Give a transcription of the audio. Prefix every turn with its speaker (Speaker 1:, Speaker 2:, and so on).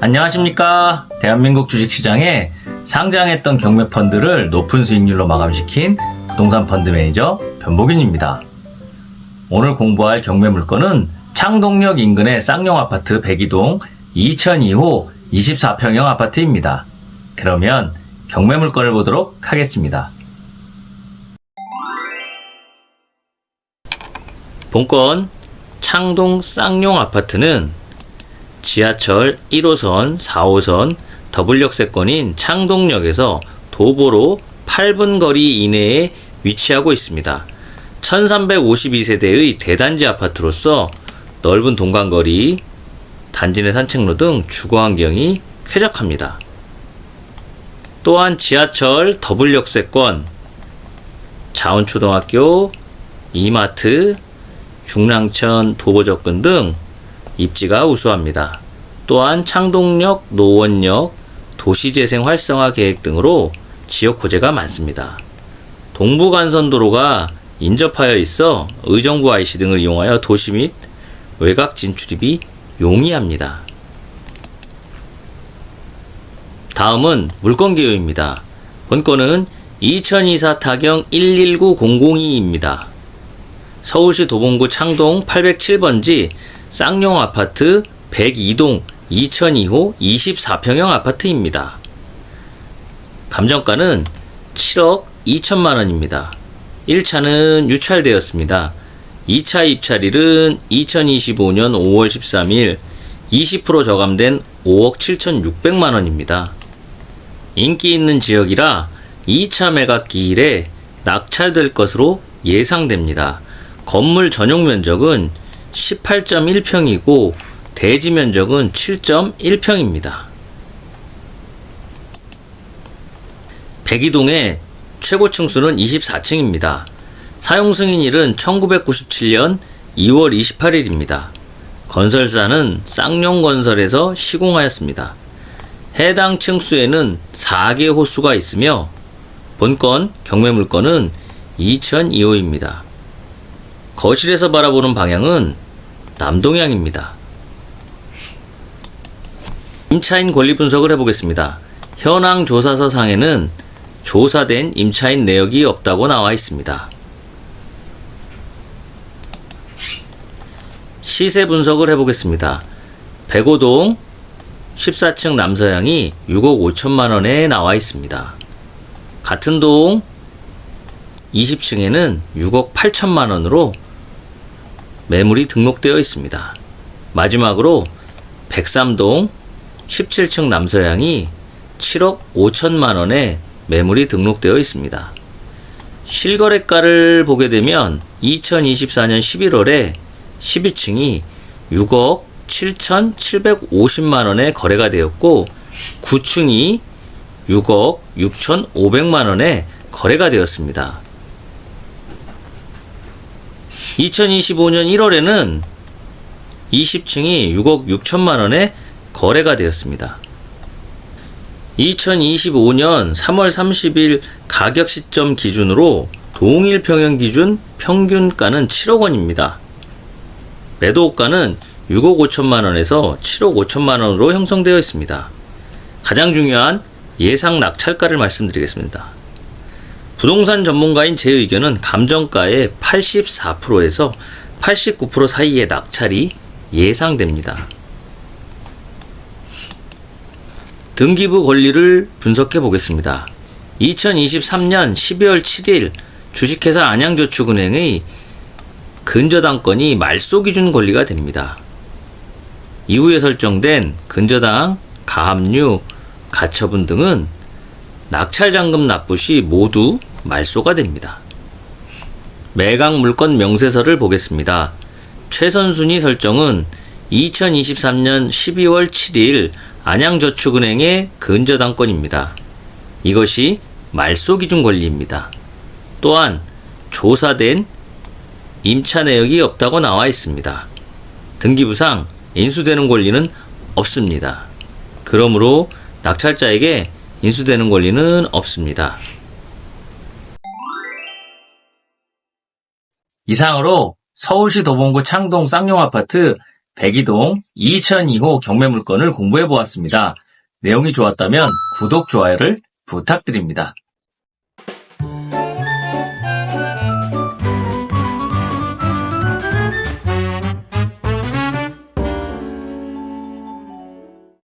Speaker 1: 안녕하십니까. 대한민국 주식시장에 상장했던 경매 펀드를 높은 수익률로 마감시킨 부동산 펀드 매니저 변복윤입니다. 오늘 공부할 경매 물건은 창동역 인근의 쌍용 아파트 102동 2002호 24평형 아파트입니다. 그러면 경매 물건을 보도록 하겠습니다. 본건 창동 쌍용 아파트는 지하철 1호선, 4호선 더블역세권인 창동역에서 도보로 8분 거리 이내에 위치하고 있습니다. 1352세대의 대단지 아파트로서 넓은 동간거리, 단지 내 산책로 등 주거 환경이 쾌적합니다. 또한 지하철 더블역세권, 자원초등학교, 이마트, 중랑천 도보 접근 등 입지가 우수합니다. 또한 창동역, 노원역, 도시재생 활성화 계획 등으로 지역 호재가 많습니다. 동부간선도로가 인접하여 있어 의정부 IC 등을 이용하여 도시 및 외곽 진출입이 용이합니다. 다음은 물건 개요입니다. 본건은 2024 타경 119002입니다. 서울시 도봉구 창동 807번지 쌍용 아파트 102동 2002호 24평형 아파트입니다. 감정가는 7억 2천만 원입니다. 1차는 유찰되었습니다. 2차 입찰일은 2025년 5월 13일 20% 저감된 5억 7,600만 원입니다. 인기 있는 지역이라 2차 매각 기일에 낙찰될 것으로 예상됩니다. 건물 전용 면적은 18.1평이고 대지 면적은 7.1평입니다. 백이동의 최고 층 수는 24층입니다. 사용 승인일은 1997년 2월 28일입니다. 건설사는 쌍용건설에서 시공하였습니다. 해당 층수에는 4개 호수가 있으며 본건 경매 물건은 2002호입니다. 거실에서 바라보는 방향은 남동향입니다. 임차인 권리 분석을 해보겠습니다. 현황 조사서 상에는 조사된 임차인 내역이 없다고 나와 있습니다. 시세 분석을 해보겠습니다. 백오동 14층 남서향이 6억 5천만 원에 나와 있습니다. 같은 동 20층에는 6억 8천만 원으로 매물이 등록되어 있습니다. 마지막으로 103동 17층 남서향이 7억 5천만 원에 매물이 등록되어 있습니다. 실거래가를 보게 되면 2024년 11월에 12층이 6억 7,750만 원에 거래가 되었고 9층이 6억 6,500만 원에 거래가 되었습니다. 2025년 1월에는 20층이 6억 6천만 원에 거래가 되었습니다. 2025년 3월 30일 가격 시점 기준으로 동일 평형 기준 평균가는 7억 원입니다. 매도가는 6억 5천만 원에서 7억 5천만 원으로 형성되어 있습니다. 가장 중요한 예상 낙찰가를 말씀드리겠습니다. 부동산 전문가인 제 의견은 감정가의 84%에서 89% 사이의 낙찰이 예상됩니다. 등기부 권리를 분석해 보겠습니다. 2023년 12월 7일 주식회사 안양저축은행의 근저당권이 말소 기준 권리가 됩니다. 이후에 설정된 근저당, 가압류, 가처분 등은 낙찰잔금 납부 시 모두 말소가 됩니다. 매각 물건 명세서를 보겠습니다. 최선순위 설정은 2023년 12월 7일 안양저축은행의 근저당권입니다. 이것이 말소 기준 권리입니다. 또한 조사된 임차 내역이 없다고 나와 있습니다. 등기부상 인수되는 권리는 없습니다. 그러므로 낙찰자에게 인수되는 권리는 없습니다. 이상으로 서울시 도봉구 창동 쌍용 아파트 백이동 2002호 경매 물건을 공부해 보았습니다. 내용이 좋았다면 구독, 좋아요를 부탁드립니다.